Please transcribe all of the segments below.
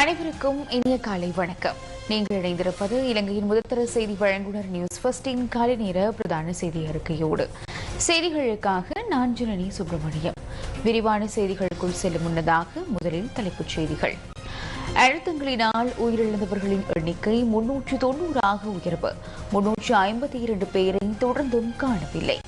அனைவருக்கும் இனிய காலை வணக்கம். நீங்கள் இணைந்திருப்பது இலங்கையின் முதற்தர செய்தி வழங்குனர் நியூஸ் ஃபர்ஸ்டின் காலை நேர பிரதான செய்தி அறிக்கையோடு. செய்திகளுக்காக நான் ஜனனி சுப்பிரமணியம். விரிவான செய்திகளுக்குள் செல்லும் முன்னதாக முதலில் தலைப்புச் செய்திகள். அழுத்தங்களினால் உயிரிழந்தவர்களின் எண்ணிக்கை முன்னூற்று தொன்னூறாக உயர்வு. முன்னூற்று ஐம்பத்தி இரண்டு பேரை தொடர்ந்தும் காணவில்லை.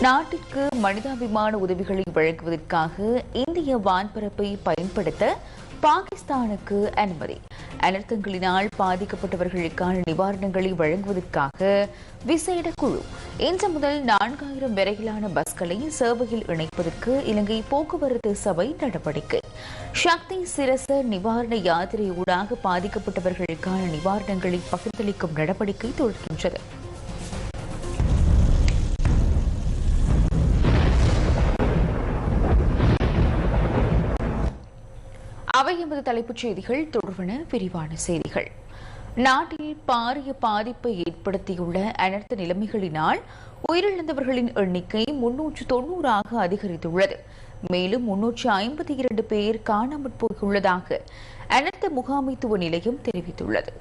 நாட்டிற்கு மனிதாபிமான உதவிகளை வழங்குவதற்காக இந்திய வான்பரப்பை பயன்படுத்த பாகிஸ்தானுக்கு அனுமதி. அனர்த்தங்களினால் பாதிக்கப்பட்டவர்களுக்கான நிவாரணங்களை வழங்குவதற்காக விசேட குழு இன்று முதல் நான்காயிரம் வரையிலான பஸ்களை சேவையில் இணைப்பதற்கு இலங்கை போக்குவரத்து சபை நடவடிக்கை. சக்தி சிரச நிவாரண யாத்திரையூடாக பாதிக்கப்பட்டவர்களுக்கான நிவாரணங்களை பகிர்ந்தளிக்கும் நடவடிக்கை தொடர்கின்றது அவை எமது தலைப்புச் செய்திகள். தொடர்பான விரிவான செய்திகள். நாட்டில் பாரிய பாதிப்பை ஏற்படுத்தியுள்ள அனர்த்த நிலைமைகளினால் உயிரிழந்தவர்களின் எண்ணிக்கை முன்னூற்று தொன்னூறாக அதிகரித்துள்ளது. மேலும் முன்னூற்று ஐம்பத்தி இரண்டு பேர் காணாமற் போயுள்ளதாக அனர்த்த முகாமைத்துவ நிலையம் தெரிவித்துள்ளது.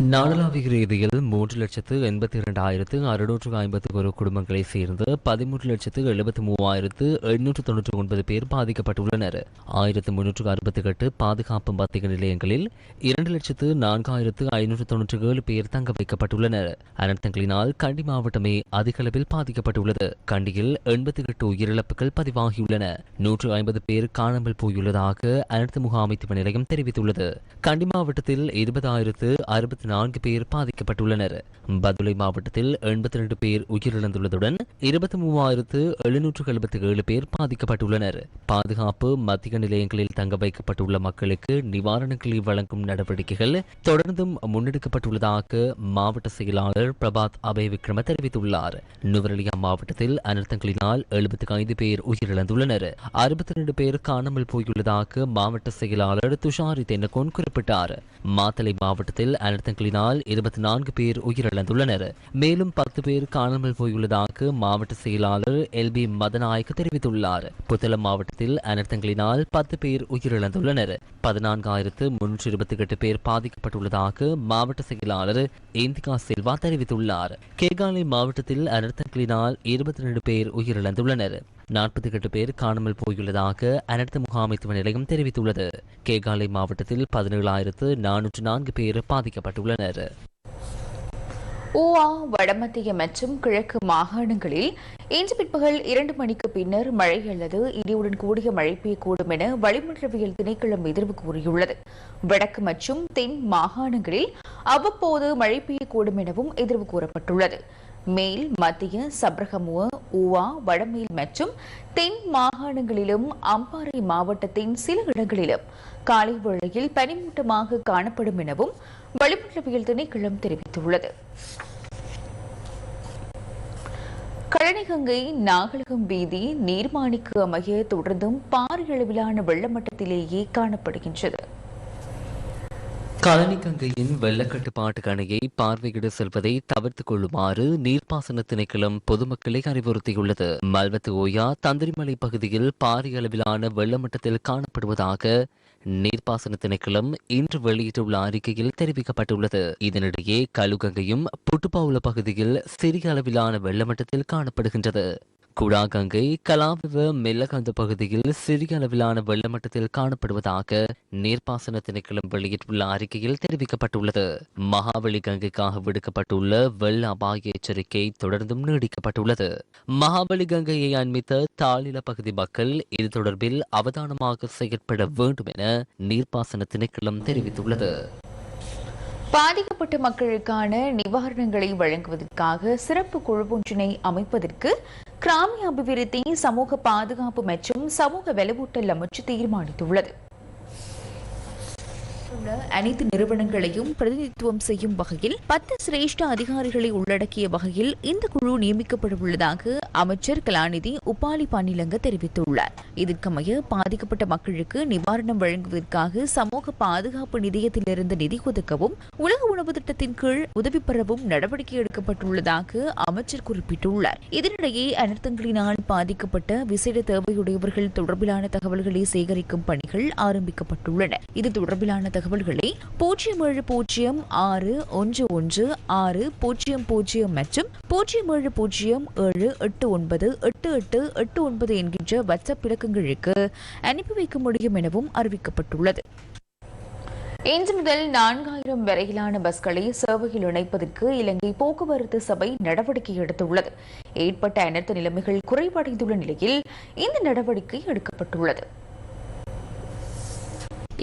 நாடளாவிய ரீதியில் மூன்று லட்சத்து எண்பத்தி இரண்டாயிரத்து அறுநூற்று ஐம்பத்தி ஒரு குடும்பங்களை சேர்ந்து பதிமூன்று லட்சத்து எழுபத்தி மூவாயிரத்து எண்ணூற்று தொன்னூற்றி ஒன்பது பேர் பாதிக்கப்பட்டுள்ளனர். ஆயிரத்து முன்னூற்று அறுபத்தி எட்டு பாதுகாப்பு மத்திய நிலையங்களில் இரண்டு லட்சத்து நான்காயிரத்து ஐநூற்று தொன்னூற்றி ஏழு பேர் தங்க வைக்கப்பட்டுள்ளனர். அனர்த்தங்களினால் கண்டி மாவட்டமே அதிகளவில் பாதிக்கப்பட்டுள்ளது. கண்டியில் எண்பத்தி எட்டு உயிரிழப்புகள் பதிவாகியுள்ளன. நூற்று ஐம்பது பேர் காணாமல் போயுள்ளதாக அனர்த்த முகாமைத்துவ நிலையம் தெரிவித்துள்ளது. கண்டி மாவட்டத்தில் இருபதாயிரத்து அறுபத்தி நான்கு பேர் பாதிக்கப்பட்டுள்ளனர். பதுளை மாவட்டத்தில் எண்பத்தி ரெண்டு பேர் உயிரிழந்துள்ளதுடன் இருபத்தி மூவாயிரத்து எழுநூற்று எழுபத்தி ஏழு பேர் பாதிக்கப்பட்டுள்ளனர். பாதுகாப்பு மத்திய நிலையங்களில் தங்க வைக்கப்பட்டுள்ள மக்களுக்கு நிவாரணங்களை வழங்கும் நடவடிக்கைகள் தொடர்ந்தும் முன்னெடுக்கப்பட்டுள்ளதாக மாவட்ட செயலாளர் பிரபாத் அபய் விக்ரம தெரிவித்துள்ளார். நுவரெலியா மாவட்டத்தில் அனர்த்தங்களினால் எழுபத்தி ஐந்து பேர் உயிரிழந்துள்ளனர். அறுபத்தி ரெண்டு பேர் காணாமல் போயுள்ளதாக மாவட்ட செயலாளர் துஷாரி தென்னகோன் குறிப்பிட்டார். மாத்தலை மாவட்டத்தில் அனர்த்தங்கள் அனர்த்தங்களினால் இருபத்தி நான்கு பேர் உயிரிழந்துள்ளனர். மேலும் பத்து பேர் காணாமல் போயுள்ளதாக மாவட்ட செயலாளர் எல் பி மதநாயக்க தெரிவித்துள்ளார். புத்தளம் மாவட்டத்தில் அனர்த்தங்களினால் பத்து பேர் உயிரிழந்துள்ளனர். பதினான்காயிரத்து முன்னூற்றி இருபத்தி எட்டு பேர் பாதிக்கப்பட்டுள்ளதாக மாவட்ட செயலாளர் இந்திகா சில்வா தெரிவித்துள்ளார். கேகாலை மாவட்டத்தில் அனர்த்தங்களினால் இருபத்தி ரெண்டு பேர் உயிரிழந்துள்ளனர். நாற்பத்தி எட்டு பேர் காணாமல் போயுள்ளதாக அனர்த்த முகாமைத்துவ நிலையம் தெரிவித்துள்ளது. கேகாலை மாவட்டத்தில் பதினேழாயிரத்து நானூற்று நான்கு பேர் பாதிக்கப்பட்டுள்ளனர். ஊவா வடமத்திய மற்றும் கிழக்கு மாகாணங்களில் இன்று பிற்பகல் இரண்டு மணிக்கு பின்னர் மழை அல்லது இடியுடன் கூடிய மழை பெய்யக்கூடும் என வளிமண்டலவியல் திணைக்களம் எதிர்வு கூறியுள்ளது. வடக்கு மற்றும் தென் மாகாணங்களில் அவ்வப்போது மழை பெய்யக்கூடும் எனவும் எதிர்வு கூறப்பட்டுள்ளது. மேல் மத்திய சப்ரகமுவ ஊவா வடமேல் மற்றும் தென் மாகாணங்களிலும் அம்பாறை மாவட்டத்தின் சில இடங்களிலும் காலை வேளையில் பனிமூட்டமாக காணப்படும் எனவும் வளிமண்டலவியல் திணைக்களம் தெரிவித்துள்ளது. கழனிகங்கை நாகலகம் வீதி நீர்மாணிக்கு அமைய தொடர்ந்தும் பாரிய அளவிலான வெள்ளமட்டத்திலேயே காணப்படுகின்றது. கழனி கங்கையின் வெள்ளக்கட்டுப்பாட்டு அணையை பார்வையிட செல்வதை தவிர்த்துக் கொள்ளுமாறு நீர்ப்பாசன திணைக்களம் பொதுமக்களை அறிவுறுத்தியுள்ளது. மல்வத்து ஓயா தந்திரிமலை பகுதியில் பாரிய அளவிலான வெள்ளமட்டத்தில் காணப்படுவதாக நீர்ப்பாசன திணைக்களம் இன்று வெளியிட்டுள்ள அறிக்கையில் தெரிவிக்கப்பட்டுள்ளது. இதனிடையே கலுகங்கையும் புட்டுப்பாவுல பகுதியில் சிறிய அளவிலான வெள்ளமட்டத்தில் காணப்படுகின்றது. குடாகங்கை கலாவிவ மெல்லகந்த பகுதியில் சிறிய அளவிலான வெள்ளமட்டத்தில் காணப்படுவதாக நீர்ப்பாசன திணைக்களம் வெளியிட்டுள்ள அறிக்கையில் தெரிவிக்கப்பட்டுள்ளது. மகாவலி கங்கைக்காக விடுக்கப்பட்டுள்ள வெள்ள அபாய எச்சரிக்கை தொடர்ந்தும் நீடிக்கப்பட்டுள்ளது. மகாபலி கங்கையை அண்மித்த தாளில பகுதி மக்கள் இது தொடர்பில் அவதானமாக செயற்பட வேண்டும் என நீர்ப்பாசன திணைக்களம் தெரிவித்துள்ளது. பாதிக்கப்பட்ட மக்களுக்கான நிவாரணங்களை வழங்குவதற்காக சிறப்பு குழு ஒன்றினை அமைப்பதற்கு கிராமிய அபிவிருத்தி சமூக பாதுகாப்பு மற்றும் சமூக வலுவூட்டல் அமைச்சு தீர்மானித்துள்ளது. உள்ள அனைத்து நிறுவனங்களையும் பிரதிநிதித்துவம் செய்யும் வகையில் பத்து சிரேஷ்ட அதிகாரிகளை உள்ளடக்கிய வகையில் இந்த குழு நியமிக்கப்பட உள்ளதாக அமைச்சர் கலாநிதி உபாலி பன்னிலங்க தெரிவித்துள்ளார். இதற்கமைய பாதிக்கப்பட்ட மக்களுக்கு நிவாரணம் வழங்குவதற்காக சமூக பாதுகாப்பு நிதியத்திலிருந்து நிதி ஒதுக்கவும் உலக உணவு திட்டத்தின் கீழ் உதவி பெறவும் நடவடிக்கை எடுக்கப்பட்டுள்ளதாக அமைச்சர் குறிப்பிட்டுள்ளார். இதனிடையே அனர்த்தங்களினால் பாதிக்கப்பட்ட விசேட தேவையுடையவர்கள் தொடர்பிலான தகவல்களை சேகரிக்கும் பணிகள் ஆரம்பிக்கப்பட்டுள்ளன. இது தொடர்பிலான தகவல் தகவல்களை பூஜ்ஜியம் ஏழு பூஜ்ஜியம் ஆறு ஒன்று ஒன்று ஆறு பூஜ்ஜியம் பூஜ்ஜியம் மற்றும் பூஜ்ஜியம் ஏழு பூஜ்ஜியம் ஏழு எட்டு ஒன்பது எட்டு எட்டு எட்டு ஒன்பது என்கின்ற வாட்ஸ்அப் இலக்கங்களுக்கு அனுப்பி வைக்க முடியும் எனவும் அறிவிக்கப்பட்டுள்ளது. இன்று முதல் நான்காயிரம் வரையிலான பஸ்களை சேவையில் இணைப்பதற்கு இலங்கை போக்குவரத்து சபை நடவடிக்கை எடுத்துள்ளது. ஏற்பட்ட அனைத்து நிலைமைகள் குறைவடைந்துள்ள நிலையில் இந்த நடவடிக்கை எடுக்கப்பட்டுள்ளது.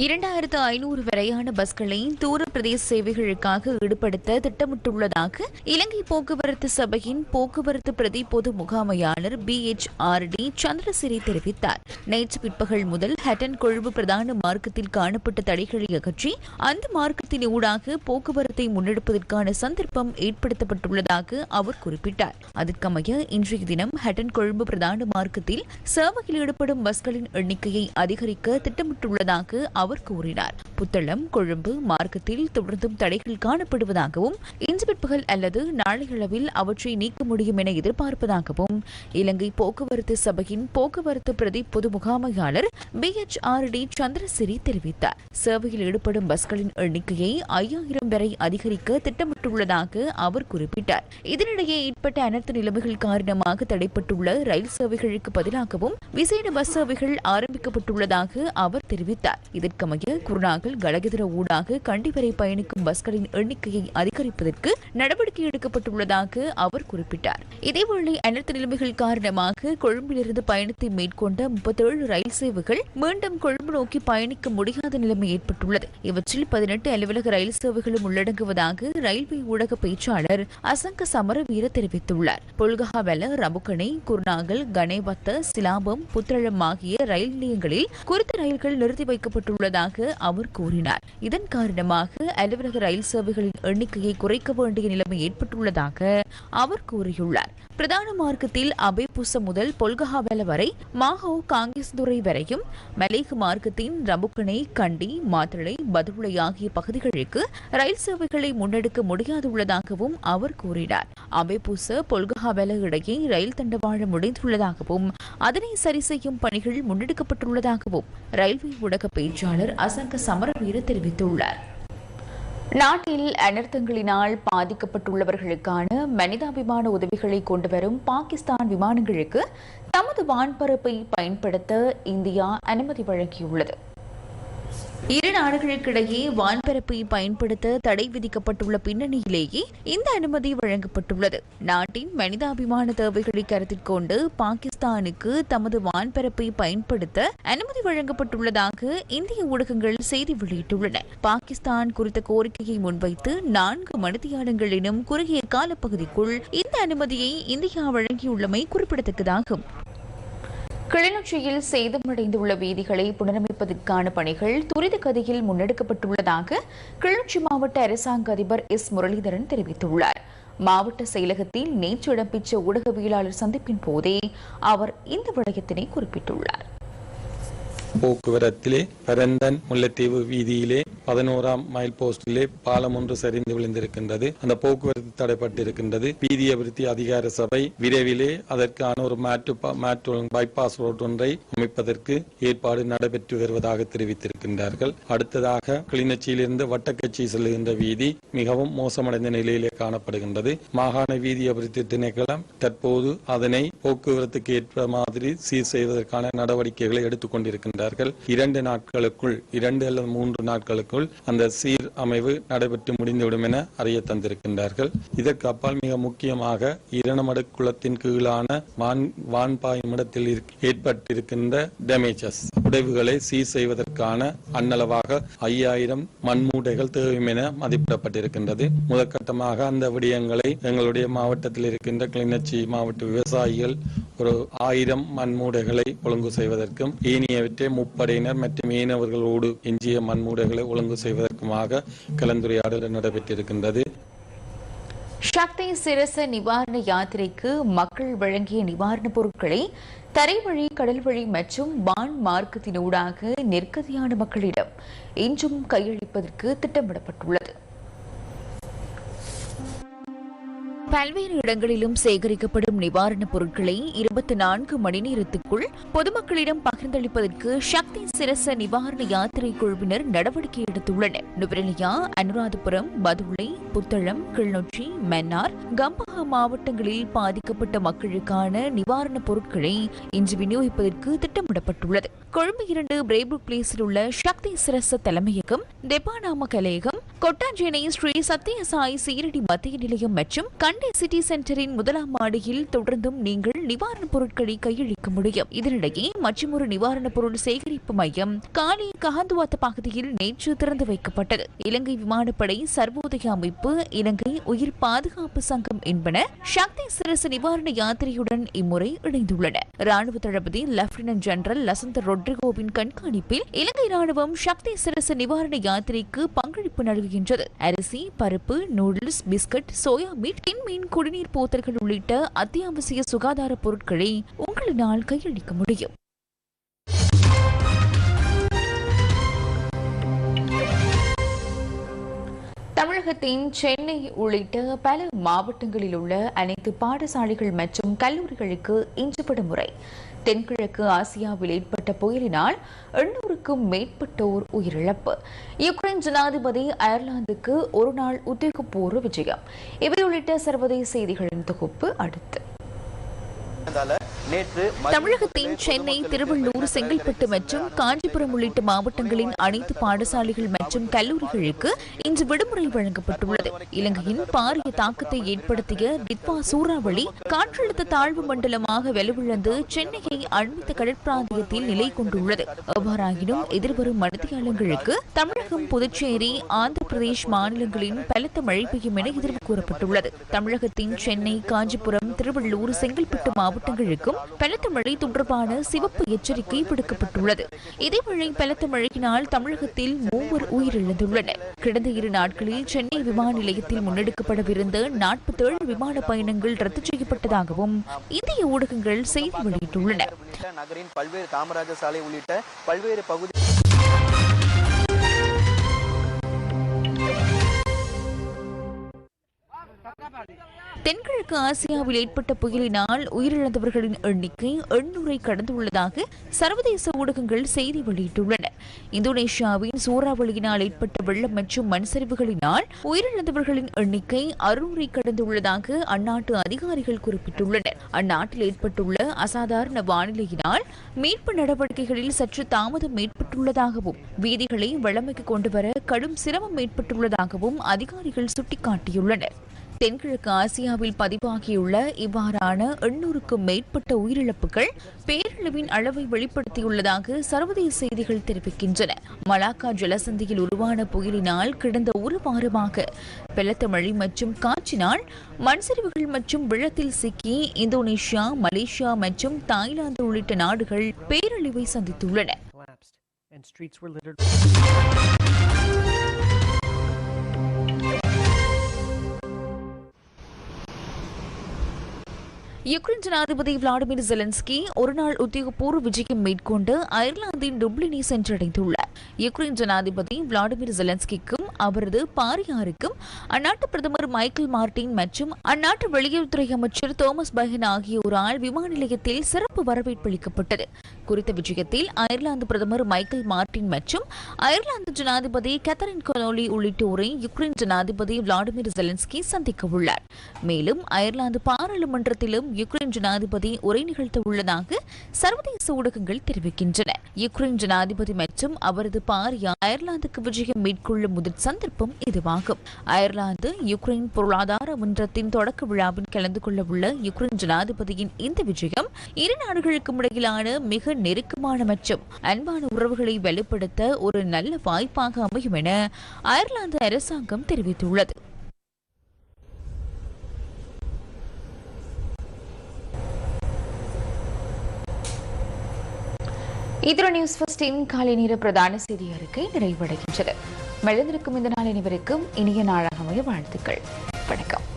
இரண்டாயிரத்து ஐநூறு வரையான பஸ்களை தூர பிரதேச சேவைகளுக்காக ஈடுபடுத்த திட்டமிட்டுள்ளதாக இலங்கை போக்குவரத்து சபையின் போக்குவரத்து பிரதி பொது முகாமையாளர் P H R D Chandrasiri தெரிவித்தார். நேற்று பிற்பகல் முதல் ஹட்டன் கொழும்பு பிரதான மார்க்கத்தில் காணப்பட்ட தடைகளை அகற்றி அந்த மார்க்கத்தின் ஊடாக போக்குவரத்தை முன்னெடுப்பதற்கான சந்தர்ப்பம் ஏற்படுத்தப்பட்டுள்ளதாக அவர் குறிப்பிட்டார். அதற்கமைய இன்றைய தினம் ஹட்டன் கொழும்பு பிரதான மார்க்கத்தில் சேவையில் ஈடுபடும் பஸ்களின் எண்ணிக்கையை அதிகரிக்க திட்டமிட்டுள்ளதாக அவர் கூறினார். புத்தளம் கொழும்பு மார்க்கத்தில் தொடர்ந்தும் தடைகள் காணப்படுவதாகவும் இன்று பிற்பகல் அல்லது நாளையளவில் அவற்றை நீக்க முடியும் என எதிர்பார்ப்பதாகவும் இலங்கை போக்குவரத்து சபையின் போக்குவரத்து பிரதி பொது முகாமையாளர் P H R D Chandrasiri தெரிவித்தார். சேவையில் ஈடுபடும் பஸ்களின் எண்ணிக்கையை ஐயாயிரம் வரை அதிகரிக்க திட்டமிட்டுள்ளதாக அவர் குறிப்பிட்டார். இதனிடையே ஏற்பட்ட அனைத்து நிலைமைகள் காரணமாக தடைப்பட்டுள்ள ரயில் சேவைகளுக்கு பதிலாகவும் விசேட பஸ் சேவைகள் ஆரம்பிக்கப்பட்டுள்ளதாக அவர் தெரிவித்தார். இதற்கமைய குருநாகல் கலகெதிர ஊடாக கண்டி வரை பயணிக்கும் பஸ்களின் எண்ணிக்கையை அதிகரிப்பதற்கு நடவடிக்கை எடுக்கப்பட்டுள்ளதாக அவர் குறிப்பிட்டார். இதேவேளை அனைத்து நிலைமைகள் காரணமாக கொழும்பிலிருந்து பயணத்தை மேற்கொண்ட முப்பத்தேழு ரயில் சேவைகள் மீண்டும் கொழும்பு நோக்கி பயணிக்க முடியாத நிலைமை ஏற்பட்டுள்ளது. இவற்றில் பதினெட்டு அலுவலக ரயில் சேவைகளும் உள்ளடங்குவதாக ரயில்வே ஊடக பேச்சாளர் அசங்க சமரவீர தெரிவித்துள்ளார். பொல்கஹாவெல ரமுக்கணை குர்நாகல் கணேபத்த சிலாபம் புத்தளம் ஆகிய ரயில் நிலையங்களில் குறித்த ரயில்கள் நிறுத்தி வைக்கப்பட்டுள்ளதாக அவர் கூறினார் கூறினார். இதன் காரணமாக அலுவலக ரயில் சேவைகளின் எண்ணிக்கையை குறைக்க வேண்டிய நிலைமை ஏற்பட்டுள்ளதாக அவர் கூறியுள்ளார். பிரதான மார்க்கத்தில் அபேபுச முதல் பொல்கஹாவல வரை மாஹோ காங்கேஸ்துறை வரையும் மலேக மார்க்கத்தின் ரம்புக்கணை கண்டி மாத்தளை பதுளை ஆகிய பகுதிகளுக்கு ரயில் சேவைகளை முன்னெடுக்க முடியாதுள்ளதாகவும் அவர் கூறினார். அபேபுச பொல்கஹாவல இடையே ரயில் தண்டவாளம் முடிந்துள்ளதாகவும் அதனை சரி செய்யும் பணிகள் முன்னெடுக்கப்பட்டுள்ளதாகவும் ரயில்வே ஊடக பேச்சாளர் அசங்க சமரவீர தெரிவித்துள்ளார். நாட்டில் அனர்த்தங்களினால் பாதிக்கப்பட்டுள்ளவர்களுக்கான மனிதாபிமான உதவிகளை கொண்டு வரும் பாகிஸ்தான் விமானங்களுக்கு தமது வான்பரப்பை பயன்படுத்த இந்தியா அனுமதி வழங்கியுள்ளது. இரு நாடுகளுக்கிடையே வான்பரப்பை பயன்படுத்த தடை விதிக்கப்பட்டுள்ள பின்னணியிலேயே இந்த அனுமதி வழங்கப்பட்டுள்ளது. நாட்டின் மனிதாபிமான தேவைகளை கருத்தில் கொண்டு பாகிஸ்தானுக்கு தமது வான்பரப்பை பயன்படுத்த அனுமதி வழங்கப்பட்டுள்ளதாக இந்திய ஊடகங்கள் செய்தி வெளியிட்டுள்ளன. பாகிஸ்தான் குறித்த கோரிக்கையை முன்வைத்து நான்கு மணித்தியாலங்களிலும் குறுகிய காலப்பகுதிக்குள் இந்த அனுமதியை இந்தியா வழங்கியுள்ளமை குறிப்பிடத்தக்கதாகும். கிளிநொச்சியில் சேதமடைந்துள்ள வீதிகளை புனரமைப்பதற்கான பணிகள் துரித கதியில் முன்னெடுக்கப்பட்டுள்ளதாக கிளிநொச்சி மாவட்ட அரசாங்க அதிபர் எஸ் முரளிதரன் தெரிவித்துள்ளார். மாவட்ட செயலகத்தில் நேற்று இடம்பெற்ற ஊடகவியலாளர் சந்திப்பின் போதே அவர் இந்த விடயத்தினை குறிப்பிட்டுள்ளார். போக்குவரத்திலே பரந்தன் முல்லைத்தீவு வீதியிலே பதினோராம் மைல் போஸ்டிலே பாலம் ஒன்று சரிந்து விழுந்திருக்கின்றது. அந்த போக்குவரத்து தடைப்பட்டிருக்கின்றது. வீதி அபிவிருத்தி அதிகார சபை விரைவிலே அதற்கான ஒரு மாற்று மாற்று பைபாஸ் ரோட் ஒன்றை அமைப்பதற்கு ஏற்பாடு நடைபெற்று வருவதாக தெரிவித்திருக்கின்றார்கள். அடுத்ததாக கிளிநொச்சியிலிருந்து வட்டக்கட்சி செல்லுகின்ற வீதி மிகவும் மோசமடைந்த நிலையிலே காணப்படுகின்றது. மாகாண வீதி அபிவிருத்தி திணைக்களம் தற்போது அதனை போக்குவரத்துக்கு ஏற்ற மாதிரி சீர் செய்வதற்கான நடவடிக்கைகளை எடுத்துக் கொண்டிருக்கின்றார்கள் இரண்டு நாட்களுக்குள் இரண்டு அல்லது மூன்று நாட்களுக்குள் அந்த சீர் அமைவு நடைபெற்று முடிந்துவிடும் என அறிய தந்திருக்கின்றார்கள். இதற்கு அப்பால் மிக முக்கியமாக இரணமடு குளத்தின் கீழான வான் வான்பாயும் இடத்தில் ஏற்பட்டிருக்கின்ற டேமேஜஸ் உடைவுகளை சீர் செய்வதற்கான அன்னளவாக ஐயாயிரம் மண்மூட்டைகள் தேவையும் என மதிப்பிடப்பட்டிருக்கின்றது. முதற்கட்டமாக அந்த விடயங்களை எங்களுடைய மாவட்டத்தில் இருக்கின்ற கிளிநொச்சி மாவட்ட விவசாயிகள் ஒரு ஆயிரம் மண்மூடைகளை ஒழுங்கு செய்வதற்கும் ஏனையவற்றை முப்படையினர் மற்றும் மீனவர்களோடு எஞ்சிய மண்மூடைகளை ஒழுங்கு செய்வதற்குமாக கலந்துரையாடல் நடைபெற்றிருக்கின்றது. சக்தி சிரச நிவாரண யாத்திரைக்கு மக்கள் வழங்கிய நிவாரணப் பொருட்களை தரைவழி கடல்வழி மற்றும் வான் மார்க்கத்தினூடாக நெருக்கதியான மக்களிடம் இன்றும் கையளிப்பதற்கு திட்டமிடப்பட்டுள்ளது. பல்வேறு இடங்களிலும் சேகரிக்கப்படும் நிவாரணப் பொருட்களை இருபத்தி நான்கு மணி நேரத்துக்குள் பொதுமக்களிடம் பகிர்ந்தளிப்பதற்கு சக்தி சிரச நிவாரண யாத்திரை குழுவினர் நடவடிக்கை எடுத்துள்ளனர். நுவரெலியா அனுராதபுரம் மதுளை புத்தளம் கிளிநொச்சி மன்னார் கம்பஹா மாவட்டங்களில் பாதிக்கப்பட்ட மக்களுக்கான நிவாரணப் பொருட்களை இன்று விநியோகிப்பதற்கு திட்டமிடப்பட்டுள்ளது. கொழும்பு இரண்டு பிரேபு பிளேஸில் உள்ள சக்தி சிரச தலைமையகம் தெபானாம கலையகம் கொட்டாஞ்சேனை ஸ்ரீ சத்யசாய் சீரடி மத்திய நிலையம் மற்றும் கண்டி சிட்டி சென்டரின் முதலாம் மாடியில் தொடர்ந்தும் நீங்கள் நிவாரணப் பொருட்களை கையளிக்க முடியும். இதனிடையே மற்றொரு நிவாரணப் பொருள் சேகரிப்பு மையம் காலி கஹந்துவாத்த பகுதியில் நேற்று திறந்து வைக்கப்பட்டது. இலங்கை விமானப்படை சர்வோதய அமைப்பு இலங்கை உயிர் பாதுகாப்பு சங்கம் என்பன சக்தி சிரசு நிவாரண யாத்திரையுடன் இம்முறை இணைந்துள்ளன. ராணுவ தளபதி லெப்டினன்ட் ஜெனரல் லசந்த ரொட்ரிகோவின் கண்காணிப்பில் இலங்கை ராணுவம் சக்தி சிரசு நிவாரண யாத்திரைக்கு பங்களிப்பு வருகின்றது அரிசி பருப்பு நூடுல்ஸ் பிஸ்கட் சோயா மீட் மீன் குடிநீர் போத்தல்கள் உள்ளிட்ட அத்தியாவசிய சுகாதார பொருட்களை உங்களினால் கையளிக்க முடியும். தமிழகத்தின் சென்னை உள்ளிட்ட பல மாவட்டங்களில் உள்ள அனைத்து பாடசாலைகள் மற்றும் கல்லூரிகளுக்கு இன்று விடுமுறை. தென்கிழக்கு ஆசியாவில் ஏற்பட்ட புயலினால் எண்ணூறுக்கும் மேற்பட்டோர் உயிரிழப்பு. யுக்ரைன் ஜனாதிபதி அயர்லாந்துக்கு ஒரு நாள் உத்தியோகபூர்வ விஜயம். இவை உள்ளிட்ட சர்வதேச செய்திகளின் தொகுப்பு அடுத்து. தமிழகத்தின் சென்னை திருவள்ளூர் செங்கல்பட்டு மற்றும் காஞ்சிபுரம் உள்ளிட்ட மாவட்டங்களின் அனைத்து பாடசாலைகள் மற்றும் கல்லூரிகளுக்கு இன்று விடுமுறை வழங்கப்பட்டுள்ளது. இலங்கையின் பாரிய தாக்கத்தை ஏற்படுத்திய டிட்வா சூறாவளி காற்றழுத்த தாழ்வு மண்டலமாக வலுவிழந்து சென்னையை அண்மித்த கடற்பிராந்தியத்தில் நிலை கொண்டுள்ளது. எவ்வாறாயினும் எதிர்வரும் மணித்தியாலங்களுக்கு தமிழகம் புதுச்சேரி ஆந்திர பிரதேஷ் மாநிலங்களின் பலத்த மழை பெய்யும் என எதிர்வு கூறப்பட்டுள்ளது. தமிழகத்தின் சென்னை காஞ்சிபுரம் திருவள்ளூர் செங்கல்பட்டு மாவட்டங்களுக்கும் பலத்த மழை தொடர்பான சிவப்பு எச்சரிக்கை விடுக்கப்பட்டுள்ளது. இதேவேளை பலத்த மழையினால் தமிழகத்தில் மூவர் உயிரிழந்துள்ளனர். கடந்த இரு நாட்களில் சென்னை விமான நிலையத்தில் முன்னெடுக்கப்படவிருந்த நாற்பத்தேழு விமான பயணங்கள் ரத்து செய்யப்பட்டதாகவும் இந்திய ஊடகங்கள் செய்தி வெளியிட்டுள்ளன. நகரின் பல்வேறு காமராஜர் சாலை உள்ளிட்ட பல்வேறு பகுதி தென்கிழக்கு ஆசியாவில் ஏற்பட்ட புயலினால் உயிரிழந்தவர்களின் எண்ணிக்கை எண்ணூரை கடந்துள்ளதாக சர்வதேச ஊடகங்கள் செய்தி வெளியிட்டுள்ளன. இந்தோனேஷியாவின் சூறாவளியினால் ஏற்பட்ட வெள்ளம் மற்றும் மண் சரிவுகளினால் உயிரிழந்தவர்களின் எண்ணிக்கை அறுநூறை கடந்துள்ளதாக அந்நாட்டு அதிகாரிகள் குறிப்பிட்டுள்ளனர். அந்நாட்டில் ஏற்பட்டுள்ள அசாதாரண வானிலையினால் மீட்பு நடவடிக்கைகளில் சற்று தாமதம் ஏற்பட்டுள்ளதாகவும் வீதிகளை வளமைக்கு கொண்டுவர கடும் சிரமம் ஏற்பட்டுள்ளதாகவும் அதிகாரிகள் சுட்டிக்காட்டியுள்ளனர். தென்கிழக்கு ஆசியாவில் பதிவாகியுள்ள இவ்வாறான எண்ணூறுக்கும் மேற்பட்ட உயிரிழப்புகள் பேரளவின் அளவை வெளிப்படுத்தியுள்ளதாக சர்வதேச செய்திகள் தெரிவிக்கின்றன. மலாக்கா ஜலசந்தியில் உருவான புயலினால் கிடந்த ஒரு வாரமாக பலத்த மழை மற்றும் காற்றினால் மண்சரிவுகள் மற்றும் வெள்ளத்தில் சிக்கி இந்தோனேஷியா மலேசியா மற்றும் தாய்லாந்து உள்ளிட்ட நாடுகள் பேரழிவை சந்தித்துள்ளன. யுக்ரைன் ஜனாதிபதி விளாடிமிர் ஜெலன்ஸ்கி ஒருநாள் உத்தியோகபூர்வ விஜயம் மேற்கொண்டு அயர்லாந்தின் டுப்ளினை சென்றடைந்துள்ளார். யுக்ரைன் ஜனாதிபதி விளாடிமிர் ஜெலன்ஸ்கிக்கும் அவரது பாரியாருக்கும் அந்நாட்டு பிரதமர் மைக்கேல் மார்டின் மற்றும் அந்நாட்டு வெளியுறவுத்துறை அமைச்சர் தோமஸ் பஹன் ஆகியோரால் விமான நிலையத்தில் சிறப்பு வரவேற்பு அளிக்கப்பட்டது. குறித்த விஜயத்தில் அயர்லாந்து பிரதமர் மைக்கேல் மார்டின் மற்றும் அயர்லாந்து ஜனாதிபதி கத்தரின் கொனோலி உள்ளிட்டோரை யுக்ரைன் ஜனாதிபதி விளாடிமிர் ஜெலன்ஸ்கி சந்திக்க உள்ளார் மேலும் அயர்லாந்து பாராளுமன்றத்திலும் யுக்ரைன் ஜனாதிபதி உரை நிகழ்த்த உள்ளதாக சர்வதேச ஊடகங்கள் தெரிவிக்கின்றன. யுக்ரைன் ஜனாதிபதி மற்றும் அவரது பாரியா அயர்லாந்துக்கு விஜயம் மேற்கொள்ளும் முதல் சந்தர்ப்பம் இதுவாகும். அயர்லாந்து யுக்ரைன் பொருளாதார மன்றத்தின் தொடக்க விழாவில் கலந்து கொள்ள உள்ள யுக்ரைன் ஜனாதிபதியின் இந்த விஜயம் இரு நாடுகளுக்கும் இடையிலான மிக நெருக்கமான மற்றும் அன்பான உறவுகளை வலுப்படுத்த ஒரு நல்ல வாய்ப்பாக அமையும் என அயர்லாந்து அரசாங்கம் தெரிவித்துள்ளது. இத்துடன் நியூஸ் ஃபர்ஸ்டின் காலை நேர பிரதான செய்தி அறிக்கை நிறைவடைகின்றது. மெழுந்திருக்கும் இந்த நாள் அனைவருக்கும் இனிய நாளாக அமைய வாழ்த்துக்கள். வணக்கம்.